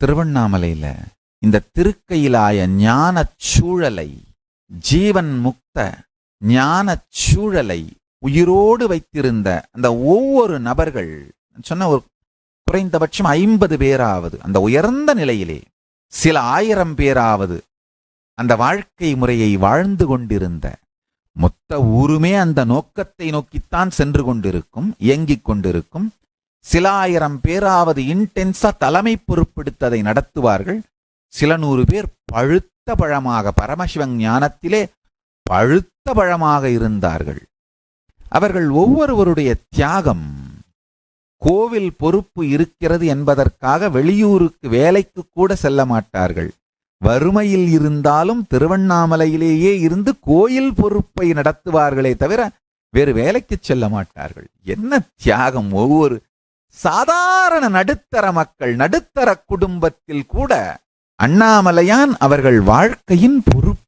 திருவண்ணாமலையில இந்த திருக்கையிலாய ஞான சூழலை ஜீவன் முக்த ஞான சூழலை உயிரோடு வைத்திருந்த அந்த ஒவ்வொரு நபர்கள் சொன்ன ஒரு குறைந்தபட்சம் ஐம்பது பேராவது அந்த உயர்ந்த நிலையிலே சில ஆயிரம் பேராவது அந்த வாழ்க்கை முறையை வாழ்ந்து கொண்டிருந்த மொத்த ஊருமே அந்த நோக்கத்தை நோக்கித்தான் சென்று கொண்டிருக்கும் இயங்கிக் கொண்டிருக்கும் சில ஆயிரம் பேராவது இன்டென்ஸா தலைமை பொறுப்பெடுத்ததை நடத்துவார்கள். சில நூறு பேர் பழுத்த பழமாக பரமசிவன் ஞானத்திலே பழுத்த பழமாக இருந்தார்கள். அவர்கள் ஒவ்வொருவருடைய தியாகம் கோவில் பொறுப்பு இருக்கிறது என்பதற்காக வெளியூருக்கு வேலைக்கு கூட செல்ல மாட்டார்கள். வறுமையில் இருந்தாலும் திருவண்ணாமலையிலேயே இருந்து கோயில் பொறுப்பை நடத்துவார்களே தவிர வேறு வேலைக்கு செல்ல மாட்டார்கள். என்ன தியாகம் ஒவ்வொரு சாதாரண நடுத்தர மக்கள் நடுத்தர குடும்பத்தில் கூட அண்ணாமலையான் அவர்கள் வாழ்க்கையின் பொறுப்பு.